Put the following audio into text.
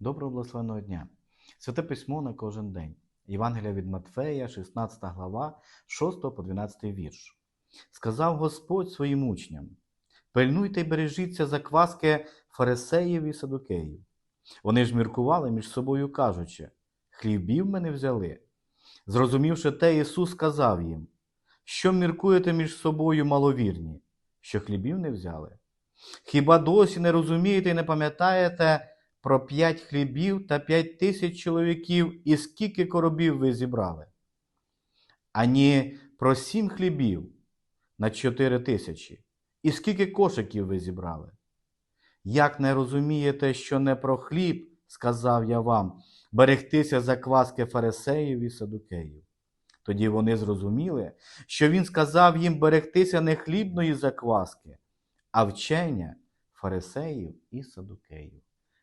Доброго благословеного дня! Святе письмо на кожен день. Євангелія від Матфея, 16 глава, 6 по 12 вірш. Сказав Господь своїм учням: Пильнуйте й бережіться закваски фарисеїв і садукеїв. Вони ж міркували між собою, кажучи: Хлібів ми не взяли. Зрозумівши те, Ісус сказав їм: Що міркуєте між собою маловірні, що хлібів не взяли? Хіба досі не розумієте і не пам'ятаєте про п'ять хлібів та п'ять тисяч чоловіків і скільки коробів ви зібрали? Ані про сім хлібів на чотири тисячі, і скільки кошиків ви зібрали? Як не розумієте, що не про хліб, сказав я вам, берегтися закваски фарисеїв і садукеїв? Тоді вони зрозуміли, що він сказав їм берегтися не хлібної закваски, а вчення фарисеїв і садукеїв.